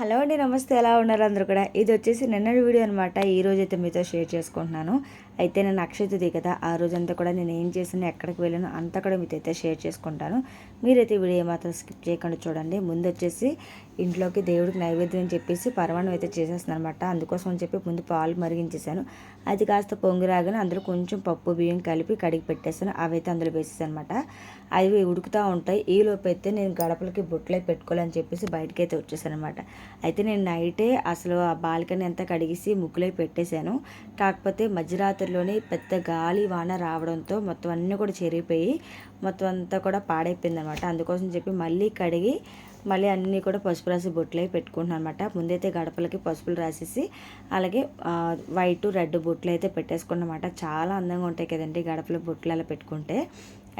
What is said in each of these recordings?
Hello అండి నమస్తే. ఎలా ఉన్నారు అందరూ కూడా? ఇది వచ్చేసి నిన్నటి వీడియో అనమాట ఈ అయితే మీతో షేర్ చేసుకుంటున్నాను. అయితే నేను అక్షయతది కదా ఆ రోజంతా కూడా నేను ఏం చేసాను ఎక్కడికి వెళ్ళాను అంతా కూడా మీతో అయితే షేర్ చేసుకుంటాను. మీరైతే వీడియో మాత్రం స్కిప్ చేయకుండా చూడండి. ముందు వచ్చేసి ఇంట్లోకి దేవుడికి నైవేద్యం అని చెప్పేసి పరమాణం అయితే చేసేస్తున్నాను అనమాట అందుకోసం అని చెప్పి ముందు పాలు మరిగించేసాను అది కాస్త పొంగి రాగానే అందులో కొంచెం పప్పు బియ్యం కలిపి కడిగి పెట్టేసాను అవి అయితే అందులో వేసేసాను అనమాట అవి ఉడుకుతూ ఉంటాయి. ఈ లోపు అయితే నేను గడపలకి బొట్లే పెట్టుకోవాలని చెప్పేసి బయటకి అయితే వచ్చేసాను అనమాట అయితే నేను నైటే అసలు ఆ బాల్కనీ అంతా కడిగేసి ముగ్గులై పెట్టేశాను. కాకపోతే మధ్యరాత్రి మధ్యరాత్రిలోనే పెద్ద గాలి వాన రావడంతో మొత్తం అన్నీ కూడా చెరిగిపోయి మొత్తం అంతా కూడా పాడైపోయింది అనమాట అందుకోసం చెప్పి మళ్ళీ కడిగి మళ్ళీ అన్నీ కూడా పసుపు రాసి బొట్లు పెట్టుకుంటున్నాను అనమాట ముందైతే గడపలకి పసుపులు రాసేసి అలాగే వైట్ రెడ్ బొట్లు అయితే పెట్టేసుకున్నమాట. చాలా అందంగా ఉంటాయి కదండి గడపల బొట్లు అలా పెట్టుకుంటే.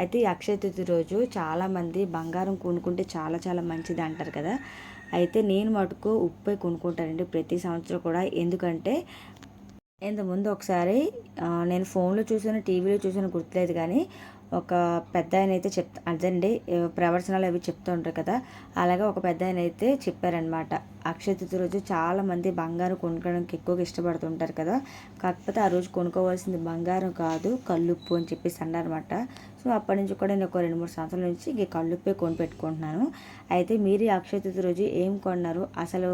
అయితే ఈ అక్షయ తృతీయ రోజు చాలామంది బంగారం కొనుక్కుంటే చాలా చాలా మంచిది అంటారు కదా. అయితే నేను మటుకు ఉప్పై కొనుక్కుంటానండి ప్రతి సంవత్సరం కూడా. ఎందుకంటే ఇంతకుముందు ఒకసారి నేను ఫోన్లో చూసాను టీవీలో చూసాను గుర్తులేదు కానీ ఒక పెద్ద ఆయన అయితే చెప్తా అదండి ప్రవచనాలు అవి చెప్తూ ఉంటారు కదా అలాగే ఒక పెద్ద ఆయన అయితే చెప్పారనమాట అక్షయ తృతీయ రోజు చాలా మంది బంగారం కొనుక్కోవడానికి ఎక్కువగా ఇష్టపడుతుంటారు కదా కాకపోతే ఆ రోజు కొనుక్కోవాల్సింది బంగారం కాదు కల్లుప్పు అని చెప్పేసి అన్నారనమాట సో అప్పటి నుంచి కూడా నేను ఒక రెండు మూడు సంవత్సరాల నుంచి ఇంక కల్లుప్పే కొని పెట్టుకుంటున్నాను అయితే మీరు ఈ అక్షయ తృతీయ రోజు ఏం కొన్నారు? అసలు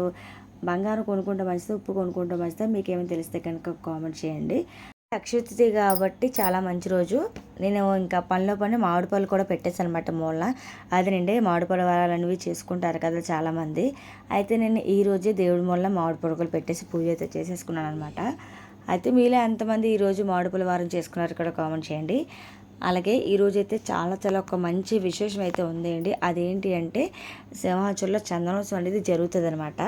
బంగారం కొనుక్కుంటే మంచిదా ఉప్పు కొనుక్కుంటే మంచిదా మీకు తెలిస్తే కనుక కామెంట్ చేయండి. అక్షయతృతి కాబట్టి చాలా మంచి రోజు. నేను ఇంకా పనిలో పని మామిడి పళ్ళు కూడా పెట్టేసాను అనమాట మూలన. అది నిండే మామిడి పళ్ళు వారాలనేవి చేసుకుంటారు కదా చాలామంది. అయితే నేను ఈ రోజే దేవుడి మూల మామిడి పడుకులు పెట్టేసి పూజ అయితే చేసేసుకున్నాను అనమాట అయితే మీలో ఎంతమంది ఈరోజు మామిడి పళ్ళు వారం చేసుకున్నారు ఇక్కడ కామెంట్ చేయండి. అలాగే ఈరోజు అయితే చాలా చాలా ఒక మంచి విశేషం అయితే ఉందండి. అదేంటి అంటే సింహాచల్లో చందనోత్సవం అనేది జరుగుతుంది అనమాట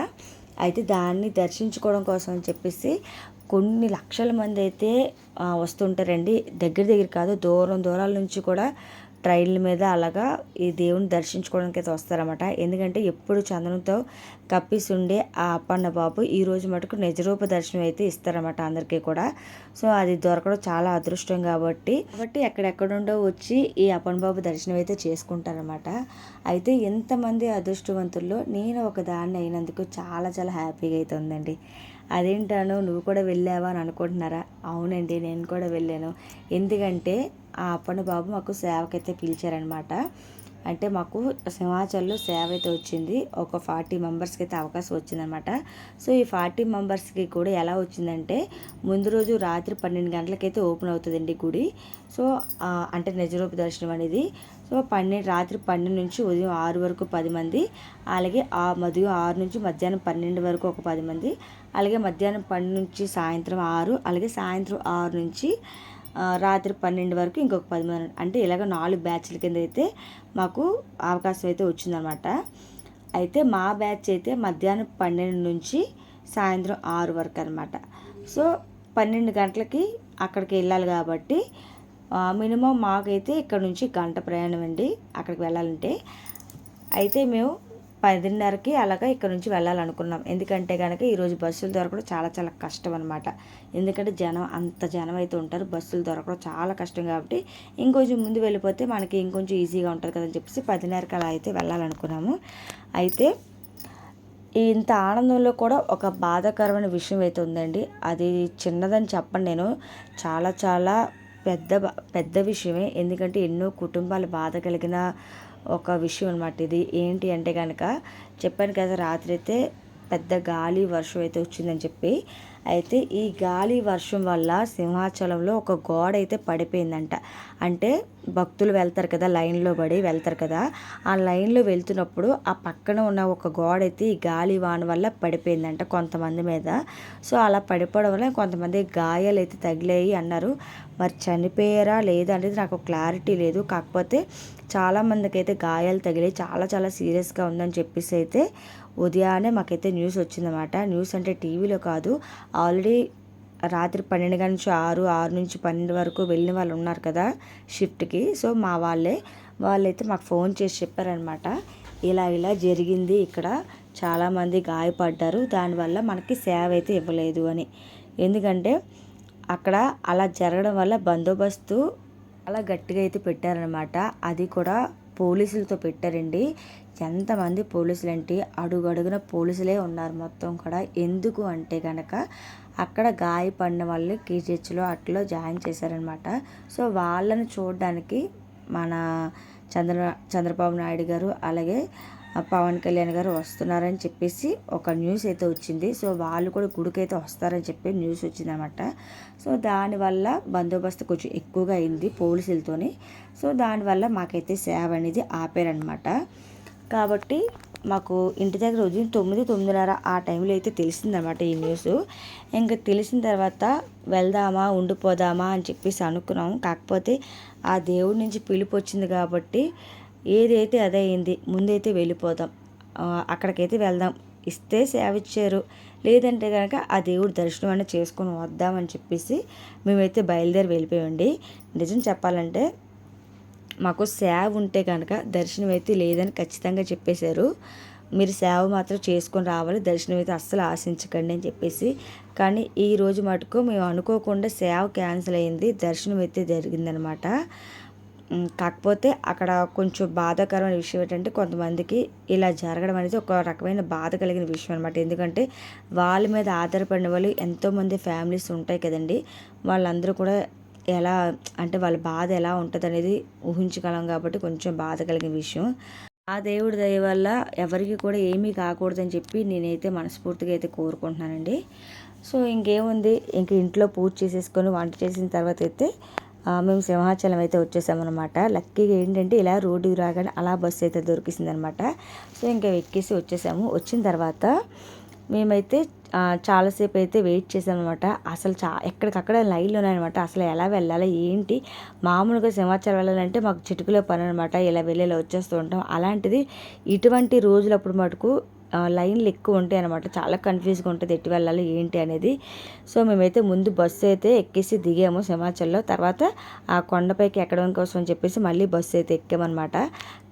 అయితే దాన్ని దర్శించుకోవడం కోసం అని చెప్పేసి కొన్ని లక్షల మంది అయితే వస్తుంటారండి. దగ్గర దగ్గర కాదు దూరం దూరాల నుంచి కూడా ట్రైన్ల మీద అలాగా ఈ దేవుని దర్శించుకోవడానికి అయితే వస్తారన్నమాట. ఎందుకంటే ఎప్పుడు చందనంతో కప్పిసి ఉండే ఆ అప్పన్న బాబు ఈ రోజు మటుకు నిజరూప దర్శనం అయితే ఇస్తారన్నమాట అందరికీ కూడా. సో అది దొరకడం చాలా అదృష్టం కాబట్టి. కాబట్టి ఎక్కడెక్కడుండో వచ్చి ఈ అప్పన్న బాబు దర్శనం అయితే చేసుకుంటారన్నమాట. అయితే ఎంతమంది అదృష్టవంతుల్లో నేను ఒక దాన్ని అయినందుకు చాలా చాలా హ్యాపీగా అయితే ఉందండి. అదేంటాను నువ్వు కూడా వెళ్ళావా అని అనుకుంటున్నారా? అవునండి నేను కూడా వెళ్ళాను. ఎందుకంటే ఆ అప్పన్న బాబు మాకు సేవకైతే పిలిచారనమాట అంటే మాకు సింహాచల్లో సేవ అయితే వచ్చింది. ఒక ఫార్టీ మెంబర్స్కి అయితే అవకాశం వచ్చిందనమాట సో ఈ ఫార్టీ మెంబర్స్కి కూడా ఎలా వచ్చిందంటే ముందు రోజు రాత్రి పన్నెండు గంటలకైతే ఓపెన్ అవుతుందండి గుడి. సో అంటే నిజరూప దర్శనం అనేది. సో పన్నెండు రాత్రి పన్నెండు నుంచి ఉదయం ఆరు వరకు పది మంది అలాగే ఆ ఉదయం ఆరు నుంచి మధ్యాహ్నం పన్నెండు వరకు ఒక పది మంది అలాగే మధ్యాహ్నం పన్నెండు నుంచి సాయంత్రం ఆరు అలాగే సాయంత్రం ఆరు నుంచి రాత్రి పన్నెండు వరకు ఇంకొక పది మంది అంటే ఇలాగ నాలుగు బ్యాచ్ల కింద అయితే మాకు అవకాశం అయితే వచ్చిందనమాట అయితే మా బ్యాచ్ అయితే మధ్యాహ్నం పన్నెండు నుంచి సాయంత్రం ఆరు వరకు అనమాట సో పన్నెండు గంటలకి అక్కడికి వెళ్ళాలి కాబట్టి మినిమం మాకైతే ఇక్కడ నుంచి గంట ప్రయాణం అండి అక్కడికి వెళ్ళాలంటే. అయితే మేము పదిన్నరకి అలాగా ఇక్కడ నుంచి వెళ్ళాలనుకున్నాం. ఎందుకంటే కనుక ఈరోజు బస్సులు దొరకడం చాలా చాలా కష్టం అనమాట ఎందుకంటే జనం అంత జనం అయితే ఉంటారు. బస్సులు దొరకడం చాలా కష్టం కాబట్టి ఇంకొంచెం ముందు వెళ్ళిపోతే మనకి ఇంకొంచెం ఈజీగా ఉంటుంది కదని చెప్పేసి పదిన్నరకి అలా అయితే వెళ్ళాలనుకున్నాము. అయితే ఇంత ఆనందంలో కూడా ఒక బాధాకరమైన విషయం అయితే ఉందండి. అది చిన్నదని చెప్పండి నేను. చాలా చాలా పెద్ద బా- పెద్ద విషయమే. ఎందుకంటే ఎన్నో కుటుంబాలు బాధ కలిగిన ఒక విషయం అనమాట ఇది. ఏంటి అంటే కనుక చెప్పాను కదా రాత్రి అయితే పెద్ద గాలి వర్షం అయితే వచ్చిందని చెప్పి అయితే ఈ గాలి వర్షం వల్ల సింహాచలంలో ఒక గోడ అయితే పడిపోయిందంట. అంటే భక్తులు వెళ్తారు కదా లైన్లో పడి వెళ్తారు కదా ఆ లైన్లో వెళ్తున్నప్పుడు ఆ పక్కన ఉన్న ఒక గోడ అయితే ఈ గాలి వాన వల్ల పడిపోయిందంట కొంతమంది మీద. సో అలా పడిపోవడం వల్ల కొంతమంది గాయాలు అయితే తగిలాయి అన్నారు. మరి చనిపోయారా లేదా అనేది నాకు క్లారిటీ లేదు. కాకపోతే చాలామందికి అయితే గాయాలు తగిలాయి చాలా చాలా సీరియస్గా ఉందని చెప్పేసి అయితే ఉదయాన్నే మాకైతే న్యూస్ వచ్చిందన్నమాట. న్యూస్ అంటే టీవీలో కాదు ఆల్రెడీ రాత్రి పన్నెండు గంటల నుంచి ఆరు ఆరు నుంచి పన్నెండు వరకు వెళ్ళిన వాళ్ళు ఉన్నారు కదా షిఫ్ట్కి. సో మా వాళ్ళే వాళ్ళైతే మాకు ఫోన్ చేసి చెప్పారనమాట ఇలా ఇలా జరిగింది ఇక్కడ. చాలామంది గాయపడ్డారు. దానివల్ల మనకి సేవ అయితే ఇవ్వలేదు అని. ఎందుకంటే అక్కడ అలా జరగడం వల్ల బందోబస్తు అలా గట్టిగా అయితే పెట్టారనమాట అది కూడా పోలీసులతో పెట్టారండి. ఎంతమంది పోలీసులు ఏంటి అడుగడుగున పోలీసులే ఉన్నారు మొత్తం కూడా. ఎందుకు అంటే కనుక అక్కడ గాయపడిన వాళ్ళు కేజీహెచ్లో అట్లో జాయిన్ చేశారనమాట. సో వాళ్ళని చూడడానికి మన చంద్ర చంద్రబాబు నాయుడు గారు అలాగే పవన్ కళ్యాణ్ గారు వస్తున్నారని చెప్పేసి ఒక న్యూస్ అయితే వచ్చింది. సో వాళ్ళు కూడా గుడికైతే వస్తారని చెప్పి న్యూస్ వచ్చిందనమాట. సో దానివల్ల బందోబస్తు కొంచెం ఎక్కువగా అయింది పోలీసులతోని. సో దానివల్ల మాకైతే సేవ అనేది ఆపారనమాట. కాబట్టి మాకు ఇంటి దగ్గర ఉదయం తొమ్మిది తొమ్మిదిన్నర ఆ టైంలో అయితే తెలిసిందనమాట ఈ న్యూస్. ఇంకా తెలిసిన తర్వాత వెళ్దామా ఉండిపోదామా అని చెప్పేసి అనుకున్నాం. కాకపోతే ఆ దేవుడి నుంచి పిలుపు వచ్చింది కాబట్టి ఏదైతే అదే అయింది ముందైతే వెళ్ళిపోదాం. అక్కడికైతే వెళ్దాం. ఇస్తే సేవ ఇచ్చారు. లేదంటే కనుక ఆ దేవుడి దర్శనం అనేది చేసుకొని వద్దామని చెప్పేసి మేమైతే బయలుదేరి వెళ్ళిపోయండి నిజం చెప్పాలంటే మాకు సేవ ఉంటే కనుక దర్శనం అయితే లేదని ఖచ్చితంగా చెప్పేశారు. మీరు సేవ మాత్రం చేసుకొని రావాలి దర్శనం అయితే అస్సలు ఆశించకండి అని చెప్పేసి. కానీ ఈ రోజు మటుకు మేము అనుకోకుండా సేవ క్యాన్సిల్ అయింది దర్శనం అయితే జరిగిందనమాట కాకపోతే అక్కడ కొంచెం బాధాకరమైన విషయం ఏంటంటే కొంతమందికి ఇలా జరగడం అనేది ఒక రకమైన బాధ కలిగిన విషయం అనమాట. ఎందుకంటే వాళ్ళ మీద ఆధారపడిన వాళ్ళు ఎంతోమంది ఫ్యామిలీస్ ఉంటాయి కదండి. వాళ్ళందరూ కూడా ఎలా అంటే వాళ్ళ బాధ ఎలా ఉంటుంది అనేది ఊహించగలం కాబట్టి కొంచెం బాధ కలిగిన విషయం. ఆ దేవుడి దయ వల్ల ఎవరికి కూడా ఏమీ కాకూడదని చెప్పి నేనైతే మనస్ఫూర్తిగా అయితే కోరుకుంటున్నానండి. సో ఇంకేముంది? ఇంక ఇంట్లో పూజ చేసేసుకొని వంట చేసిన తర్వాత అయితే మేము సింహాచలం అయితే వచ్చేసామన్నమాట. లక్కీగా ఏంటంటే ఇలా రోడ్డుకి రాగానే అలా బస్సు అయితే దొరికిందనమాట సో ఇంకా ఎక్కేసి వచ్చేసాము. వచ్చిన తర్వాత మేమైతే చాలాసేపు అయితే వెయిట్ చేసామన్నమాట అసలు చా ఎక్కడికక్కడ లైన్లు ఉన్నాయన్నమాట. అసలు ఎలా వెళ్ళాలి ఏంటి? మామూలుగా సింహాచలం వెళ్ళాలంటే మాకు చిటుకులో పని అనమాట ఇలా వెళ్ళేలా వచ్చేస్తూ ఉంటాం. అలాంటిది ఇటువంటి రోజులప్పుడు మటుకు లైన్లు ఎక్కువ ఉంటాయి అనమాట చాలా కన్ఫ్యూజ్గా ఉంటుంది. ఎట్టి వెళ్ళాలి ఏంటి అనేది. సో మేమైతే ముందు బస్సు అయితే ఎక్కేసి దిగాము సింహాచల్లో. తర్వాత ఆ కొండపైకి ఎక్కడం కోసం అని చెప్పేసి మళ్ళీ బస్సు అయితే ఎక్కామన్నమాట.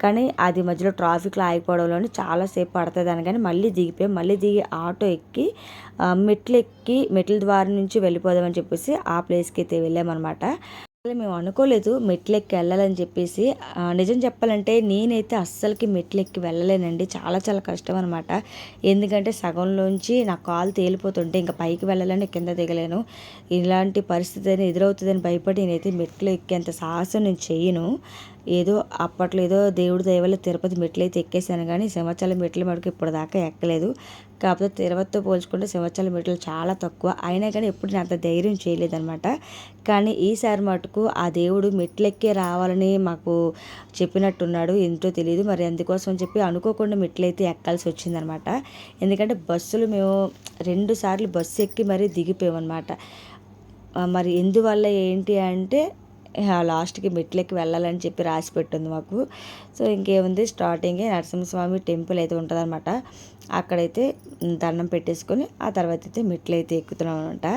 కానీ అది మధ్యలో ట్రాఫిక్లో ఆగిపోవడంలోనే చాలాసేపు పడుతుంది అని కానీ మళ్ళీ దిగిపోయాం. మళ్ళీ దిగి ఆటో ఎక్కి మెట్లు ఎక్కి మెట్ల ద్వారా నుంచి వెళ్ళిపోదామని చెప్పేసి ఆ ప్లేస్కి అయితే వెళ్ళామన్నమాట. మేము అనుకోలేదు మెట్లెక్కి వెళ్ళాలని చెప్పేసి. నిజం చెప్పాలంటే నేనైతే అస్సలకి మెట్లెక్కి వెళ్ళలేనండి. చాలా చాలా కష్టం అనమాట ఎందుకంటే సగంలోంచి నా కాలు తేలిపోతుంటే ఇంకా పైకి వెళ్ళాలని కింద దిగలేను. ఇలాంటి పరిస్థితి ఎదురవుతుందని భయపడి నేనైతే మెట్లు ఎక్కేంత సాహసం నేను చేయను. ఏదో అప్పట్లో ఏదో దేవుడి దయవల్ల తిరుపతి మెట్లు అయితే ఎక్కేసాను కానీ సింహాచలం మెట్లు మటుకు ఇప్పుడు దాకా ఎక్కలేదు. కాకపోతే తిరుపతితో పోల్చుకుంటే సింహాచలం మెట్లు చాలా తక్కువ. అయినా కానీ ఎప్పుడు నేను అంత ధైర్యం చేయలేదన్నమాట. కానీ ఈసారి మటుకు ఆ దేవుడు మెట్లెక్కే రావాలని మాకు చెప్పినట్టున్నాడు. ఎంతో తెలియదు మరి అందుకోసం చెప్పి అనుకోకుండా మెట్లయితే ఎక్కాల్సి వచ్చిందనమాట ఎందుకంటే బస్సులు మేము రెండు సార్లు బస్సు ఎక్కి మరీ దిగిపోయామన్నమాట. మరి ఎందువల్ల ఏంటి అంటే లాస్ట్కి మెట్లెక్కి వెళ్ళాలని చెప్పి రాసి పెట్టింది మాకు. సో ఇంకేముంది? స్టార్టింగే నరసింహస్వామి టెంపుల్ అయితే ఉంటుందన్నమాట. అక్కడైతే దండం పెట్టేసుకొని ఆ తర్వాత అయితే మెట్లు అయితే ఎక్కుతున్నాం అనమాట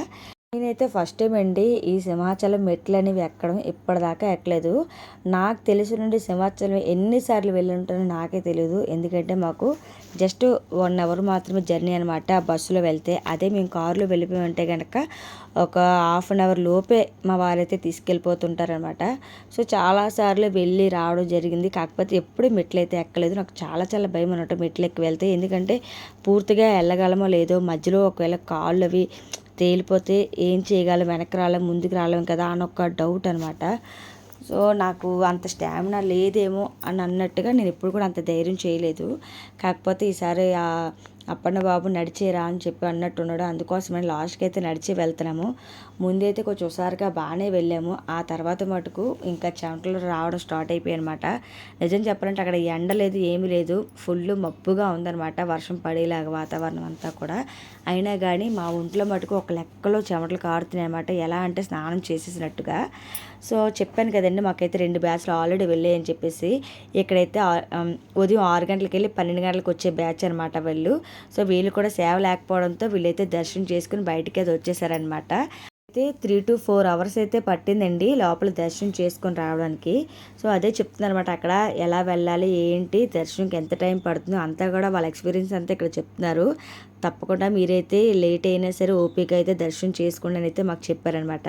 నేనైతే ఫస్ట్ టైం అండి ఈ సింహాచలం మెట్లు అనేవి ఎక్కడం ఇప్పటిదాకా ఎక్కలేదు. నాకు తెలిసి నుండి సింహాచలం ఎన్నిసార్లు వెళ్ళి ఉంటానో నాకే తెలియదు ఎందుకంటే మాకు జస్ట్ వన్ అవర్ మాత్రమే జర్నీ అనమాట ఆ బస్సులో వెళ్తే. అదే మేము కారులో వెళ్ళిపోయి కనుక ఒక హాఫ్ అన్ అవర్ లోపే మా వారైతే తీసుకెళ్ళిపోతుంటారనమాట సో చాలాసార్లు వెళ్ళి రావడం జరిగింది. కాకపోతే ఎప్పుడు మెట్లు అయితే ఎక్కలేదు నాకు చాలా చాలా భయం అనమాట మెట్లు ఎక్కి వెళ్తే. ఎందుకంటే పూర్తిగా వెళ్ళగలమో లేదో మధ్యలో ఒకవేళ కాళ్ళు అవి తేలిపోతే ఏం చేయగలం వెనక్కి రాలేం ముందుకు రాలేం కదా అని ఒక డౌట్ అనమాట సో నాకు అంత స్టామినా లేదేమో అని అన్నట్టుగా నేను ఎప్పుడు కూడా అంత ధైర్యం చేయలేదు. కాకపోతే ఈసారి అప్పన్న బాబు నడిచేరా అని చెప్పి అన్నట్టున్నాడు. అందుకోసమని లాస్ట్కి అయితే నడిచి వెళ్తున్నాము. ముందైతే కొంచెం ఒకసారిగా బాగానే వెళ్ళాము. ఆ తర్వాత మటుకు ఇంకా చెమటలు రావడం స్టార్ట్ అయిపోయాయి అనమాట నిజం చెప్పాలంటే అక్కడ ఎండ లేదు ఏమీ లేదు. ఫుల్ మబ్బుగా ఉందనమాట వర్షం పడేలాగా వాతావరణం అంతా కూడా. అయినా కానీ మా ఒంట్లో మటుకు ఒక లెక్కలో చెమటలు కారుతున్నాయి అనమాట ఎలా అంటే స్నానం చేసేసినట్టుగా. సో చెప్పాను కదండి మాకైతే రెండు బ్యాచ్లు ఆల్రెడీ వెళ్ళాయి అని చెప్పేసి. ఇక్కడైతే ఉదయం ఆరు గంటలకు వెళ్ళి పన్నెండు గంటలకు వచ్చే బ్యాచ్ అనమాట వాళ్ళు. సో వీళ్ళు కూడా సేవ లేకపోవడంతో వీళ్ళైతే దర్శనం చేసుకుని బయటికి అది వచ్చేసారనమాట అయితే త్రీ టు ఫోర్ అవర్స్ అయితే పట్టిందండి లోపల దర్శనం చేసుకొని రావడానికి. సో అదే చెప్తున్నారు అక్కడ ఎలా వెళ్ళాలి ఏంటి దర్శనంకి ఎంత టైం పడుతుందో అంతా కూడా వాళ్ళ ఎక్స్పీరియన్స్ అంతా ఇక్కడ చెప్తున్నారు. తప్పకుండా మీరైతే లేట్ అయినా సరే ఓపిక అయితే దర్శనం చేసుకోండి అని అయితే మాకు చెప్పారనమాట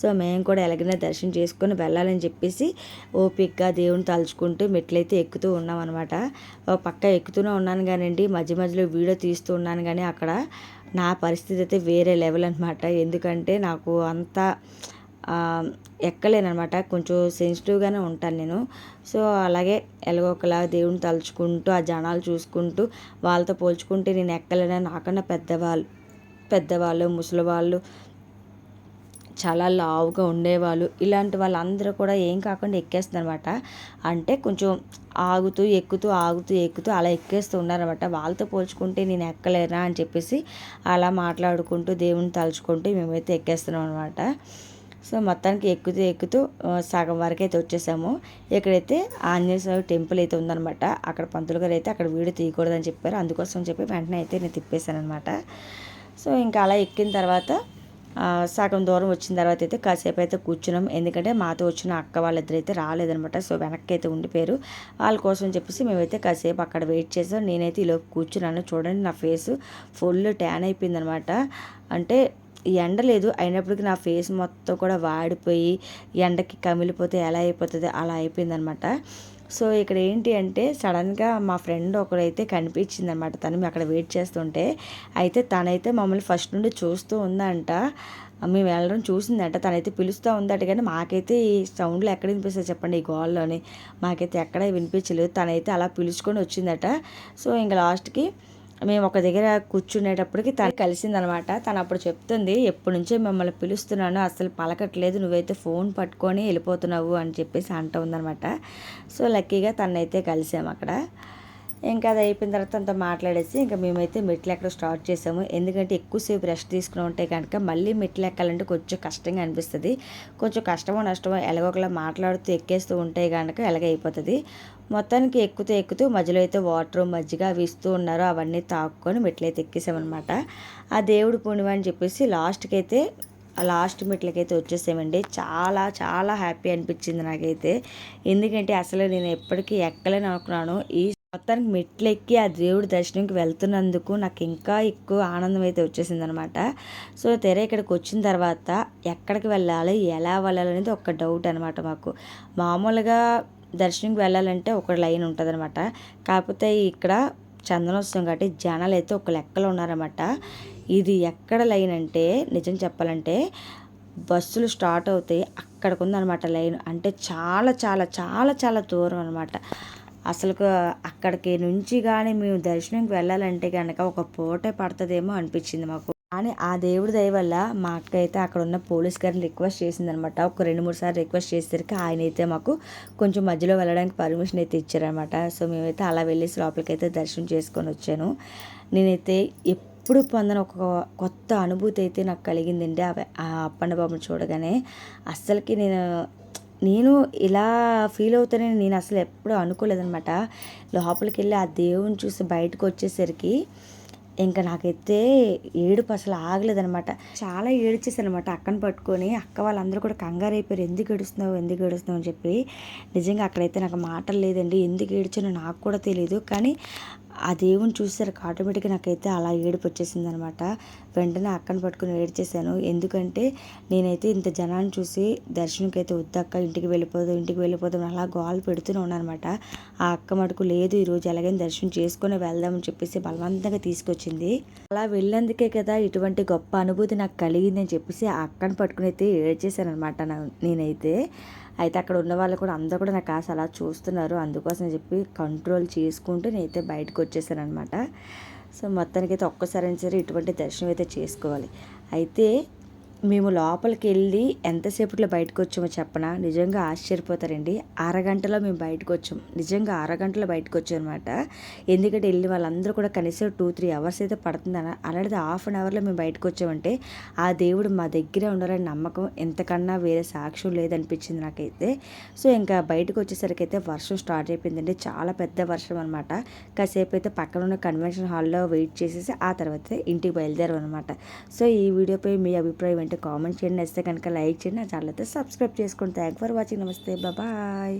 సో మేము కూడా ఎలాగైనా దర్శనం చేసుకొని వెళ్ళాలని చెప్పేసి ఓపికగా దేవుని తలుచుకుంటూ మెట్లయితే ఎక్కుతూ ఉన్నాం అనమాట పక్క ఎక్కుతూనే ఉన్నాను కానివ్వండి మధ్య మధ్యలో వీడియో తీస్తూ ఉన్నాను కానీ అక్కడ నా పరిస్థితి అయితే వేరే లెవెల్ అనమాట ఎందుకంటే నాకు అంత ఎక్కలేనమాట కొంచెం సెన్సిటివ్గానే ఉంటాను నేను. సో అలాగే ఎలాగోకలా దేవుని తలుచుకుంటూ ఆ జనాలు చూసుకుంటూ వాళ్ళతో పోల్చుకుంటే నేను ఎక్కలేన. నాకన్నా పెద్దవాళ్ళు పెద్దవాళ్ళు ముసలి వాళ్ళు చాలా లావుగా ఉండేవాళ్ళు. ఇలాంటి వాళ్ళందరూ కూడా ఏం కాకుండా ఎక్కేస్తుంది అనమాట అంటే కొంచెం ఆగుతూ ఎక్కుతూ ఆగుతూ ఎక్కుతూ అలా ఎక్కేస్తూ ఉన్నారనమాట వాళ్ళతో పోల్చుకుంటే నేను ఎక్కలేనా అని చెప్పేసి అలా మాట్లాడుకుంటూ దేవుని తలుచుకుంటూ మేమైతే ఎక్కేస్తున్నాం అనమాట సో మొత్తానికి ఎక్కుతూ ఎక్కుతూ సగం వరకు అయితే వచ్చేసాము. ఇక్కడైతే ఆంజనేయ స్వామి టెంపుల్ అయితే ఉందనమాట అక్కడ పంతులు గారు అయితే అక్కడ వీడియో తీయకూడదని చెప్పారు. అందుకోసం చెప్పి వెంటనే అయితే నేను తిప్పేశాను అనమాట సో ఇంకా అలా ఎక్కిన తర్వాత సగం దూరం వచ్చిన తర్వాత అయితే కాసేపు అయితే కూర్చున్నాం. ఎందుకంటే మాతో వచ్చిన అక్క వాళ్ళిద్దరు అయితే రాలేదనమాట. సో వెనక్కి అయితే ఉండిపోయారు. వాళ్ళ కోసం చెప్పేసి మేమైతే కాసేపు అక్కడ వెయిట్ చేసాం. నేనైతే ఈలోపు కూర్చున్నాను. చూడండి నా ఫేస్ ఫుల్ ట్యాన్ అయిపోయిందనమాట. అంటే ఎండ లేదు. అయినప్పటికీ నా ఫేస్ మొత్తం కూడా వాడిపోయి ఎండకి కమిలిపోతే ఎలా అయిపోతుంది? అలా అయిపోయిందనమాట. సో ఇక్కడ ఏంటి అంటే సడన్గా మా ఫ్రెండ్ ఒకడైతే కనిపించింది అనమాట తను అక్కడ వెయిట్ చేస్తుంటే అయితే తనైతే మమ్మల్ని ఫస్ట్ నుండి చూస్తూ ఉందంట. మేము వెళ్ళడం చూసిందంట. తనైతే పిలుస్తూ ఉందట కానీ మాకైతే ఈ సౌండ్లు ఎక్కడ వినిపిస్తాయి చెప్పండి ఈ గోల్లోని? మాకైతే ఎక్కడ వినిపించలేదు. తనైతే అలా పిలుచుకొని వచ్చిందట. సో ఇంకా లాస్ట్కి మేము ఒక దగ్గర కూర్చునేటప్పటికి తను కలిసిందనమాట. తను అప్పుడు చెప్తుంది ఎప్పటి నుంచే మిమ్మల్ని పిలుస్తున్నాను అసలు పలకట్లేదు నువ్వైతే ఫోన్ పట్టుకొని వెళ్ళిపోతున్నావు అని చెప్పేసి అంట ఉందనమాట. సో లక్కీగా తన్నైతే కలిసాము అక్కడ. ఇంకా అది అయిపోయిన తర్వాత అంతా మాట్లాడేసి ఇంకా మేమైతే మెట్లు ఎక్కడ స్టార్ట్ చేసాము. ఎందుకంటే ఎక్కువసేపు రెస్ట్ తీసుకుని ఉంటే కనుక మళ్ళీ మెట్లు ఎక్కాలంటే కొంచెం కష్టంగా అనిపిస్తుంది. కొంచెం కష్టమో నష్టమో ఎలాగొకలా మాట్లాడుతూ ఎక్కేస్తూ ఉంటే కనుక ఎలాగైపోతుంది. మొత్తానికి ఎక్కుతూ ఎక్కుతూ మధ్యలో అయితే వాటర్ మజ్జిగ అవి ఇస్తూ ఉన్నారు. అవన్నీ తాక్కొని మెట్లయితే ఎక్కేసామన్నమాట. ఆ దేవుడు పుణ్యం అని చెప్పేసి లాస్ట్కి అయితే ఆ లాస్ట్ మెట్లకైతే వచ్చేసామండి. చాలా చాలా హ్యాపీ అనిపించింది నాకైతే. ఎందుకంటే అసలు నేను ఎప్పటికీ ఎక్కలేని అనుకున్నాను. ఈ మొత్తానికి మెట్లెక్కి ఆ దేవుడి దర్శనంకి వెళ్తున్నందుకు నాకు ఇంకా ఎక్కువ ఆనందం అయితే వచ్చేసింది అనమాట సో తెర ఇక్కడికి వచ్చిన తర్వాత ఎక్కడికి వెళ్ళాలి ఎలా వెళ్ళాలి అనేది ఒక డౌట్ అనమాట మాకు. మామూలుగా దర్శనంకి వెళ్ళాలంటే ఒక లైన్ ఉంటుంది అనమాట కాకపోతే ఇక్కడ చందనోత్సవం కాబట్టి జనాలు అయితే ఒక లెక్కలో ఉన్నారన్నమాట. ఇది ఎక్కడ లైన్ అంటే నిజం చెప్పాలంటే బస్సులు స్టార్ట్ అవుతాయి అక్కడికి ఉందన్నమాట లైన్. అంటే చాలా చాలా చాలా చాలా దూరం అనమాట అసలు అక్కడికి నుంచి కానీ మేము దర్శనంకి వెళ్ళాలంటే కనుక ఒక పూటే పడుతుందేమో అనిపించింది మాకు. కానీ ఆ దేవుడి దయ వల్ల మా అక్క అయితే అక్కడ ఉన్న పోలీస్ గారిని రిక్వెస్ట్ చేసిందనమాట. ఒక రెండు మూడు సార్లు రిక్వెస్ట్ చేసేసరికి ఆయన అయితే మాకు కొంచెం మధ్యలో వెళ్ళడానికి పర్మిషన్ అయితే ఇచ్చారనమాట. సో మేమైతే అలా వెళ్ళేసి లోపలికైతే దర్శనం చేసుకొని వచ్చాను. నేనైతే ఎప్పుడు పొందని ఒక కొత్త అనుభూతి అయితే నాకు కలిగిందండి. ఆ అప్పన్న బాబుని చూడగానే అస్సలకి నేను నేను ఇలా ఫీల్ అవుతానని నేను అసలు ఎప్పుడూ అనుకోలేదనమాట. లోపలికి వెళ్ళి ఆ దేవుని చూసి బయటకు వచ్చేసరికి ఇంకా నాకైతే ఏడుపు అసలు ఆగలేదనమాట చాలా ఏడ్చేసానమాట అక్కను పట్టుకొని. అక్క వాళ్ళందరూ కూడా కంగారు అయిపోయారు. ఎందుకు ఏడుస్తున్నావు? ఎందుకు ఏడుస్తున్నావు? అని చెప్పి. నిజంగా అక్కడైతే నాకు మాటలు లేదండి. ఎందుకు ఏడ్చానో నాకు కూడా తెలియదు కానీ ఆ దేవుని చూసేసరికి ఆటోమేటిక్గా నాకైతే అలా ఏడుపు వచ్చేసింది అనమాట వెంటనే అక్కను పట్టుకుని ఏడ్చేశాను. ఎందుకంటే నేనైతే ఇంత జనాన్ని చూసి దర్శనంకి అయితే వద్దక్క ఇంటికి వెళ్ళిపోదు ఇంటికి వెళ్ళిపోదాం అలా గోల్ పెడుతూనే ఉన్నాను అనమాట ఆ అక్క మటుకు లేదు ఈరోజు ఎలాగైనా దర్శనం చేసుకొని వెళ్దామని చెప్పేసి బలవంతంగా తీసుకొచ్చింది. అలా వెళ్ళేందుకే కదా ఇటువంటి గొప్ప అనుభూతి నాకు కలిగిందని చెప్పేసి ఆ అక్కను పట్టుకుని అయితే ఏడ్చేశాను అనమాట నేనైతే. అయితే అక్కడ ఉన్న వాళ్ళు కూడా అందరూ కూడా నాకు కాస్త అలా చూస్తున్నారు. అందుకోసం చెప్పి కంట్రోల్ చేసుకుంటూ నేనైతే బయటకు వచ్చేసాను అనమాట సో మొత్తానికైతే అయితే ఒక్కసారి సరే ఇటువంటి దర్శనం అయితే చేసుకోవాలి. అయితే మేము లోపలికి వెళ్ళి ఎంతసేపట్లో బయటకు వచ్చామో చెప్పనా? నిజంగా ఆశ్చర్యపోతారండి. అరగంటలో మేము బయటకు వచ్చాం నిజంగా అరగంటలో బయటకు వచ్చాం అనమాట ఎందుకంటే వెళ్ళి వాళ్ళందరూ కూడా కనీసం టూ త్రీ అవర్స్ అయితే పడుతుందని అలాంటిది హాఫ్ అన్ అవర్లో మేము బయటకు వచ్చామంటే ఆ దేవుడు మా దగ్గరే ఉండాలని నమ్మకం ఎంతకన్నా వేరే సాక్ష్యం లేదనిపించింది నాకైతే. సో ఇంకా బయటకు వచ్చేసరికి అయితే వర్షం స్టార్ట్ అయిపోయిందండి. చాలా పెద్ద వర్షం అనమాట కాసేపు అయితే పక్కన ఉన్న కన్వెన్షన్ హాల్లో వెయిట్ చేసేసి ఆ తర్వాత ఇంటికి బయలుదేరాం అనమాట సో ఈ వీడియోపై మీ అభిప్రాయం అంటే కామెంట్ చేయండి. నచ్చితే కనుక లైక్ చేయండి. నా ఛానల్ అయితే సబ్స్క్రైబ్ చేసుకోండి థ్యాంక్ ఫర్ వాచింగ్ నమస్తే. బాయ్.